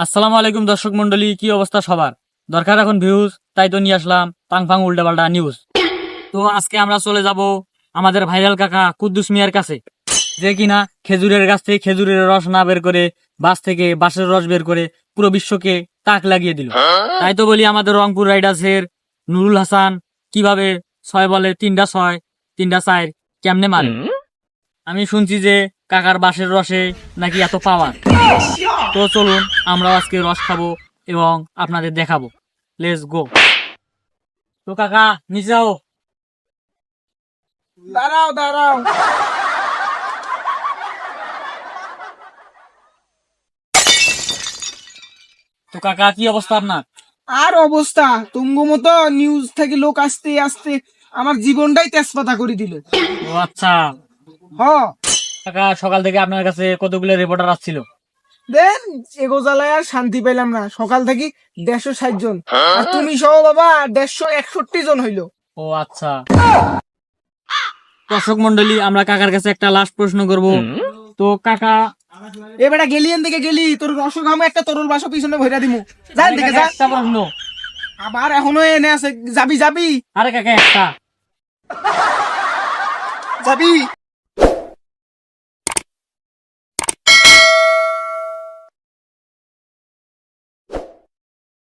আসসালামু আলাইকুম দর্শক মন্ডলী কি অবস্থা সবার? দরকার এখন ভিউজ, তাই তো নিয়ে আসলাম পাং ফাং উল্টা পাল্টা নিউজ তো আজকে আমরা চলে যাব আমাদের ভাইরাল কাকা কুদ্দুস মিয়ার কাছে। যে কিনা খেজুরের গাছ থেকে খেজুরের রস না বের করে বাস থেকে বাঁশের রস বের করে পুরো বিশ্বকে তাক লাগিয়ে দিল। তাই তো বলি আমাদের রংপুর রাইডার্সের নুরুল হাসান কীভাবে ছয় বলে তিনটা ছয়, তিনটা চার কেমনে মারে? আমি শুনছি যে কাকার বাঁশের রসে নাকি এত পাওয়ার। তো চলুন আমরা আজকে রস খাব এবং আপনাদের দেখাবো। লেস গো তো কাকা নিচে যাও। দাঁড়াও দাঁড়াও। তো কাকা কি অবস্থা আপনার? আর অবস্থা? তুঙ্গ মতো নিউজ থেকে লোক আসতে আসতে আমার জীবনটাই তেজপাতা করে দিল। ও আচ্ছা। কাকা সকাল থেকে আপনার কাছে কতগুলো রিপোর্টার আসছিল? দেন এগো জ্বালায় আর শান্তি পেলাম না। সকাল থেকে দেড়শো ষাট জন। আর তুমি সহ বাবা দেড়শো একষট্টি জন হইল। ও আচ্ছা। দর্শক মন্ডলী আমরা কাকার কাছে একটা লাস্ট প্রশ্ন করব। তো কাকা এবারে গেলি এন থেকে গেলি। তোর রসক আমি একটা তরুল বাসা পিছনে ভইরা দিমু। যান যা। একটা প্রশ্ন। আবার এখনও এনে আছে। যাবি যাবি। আরে কাকা একটা। যাবি।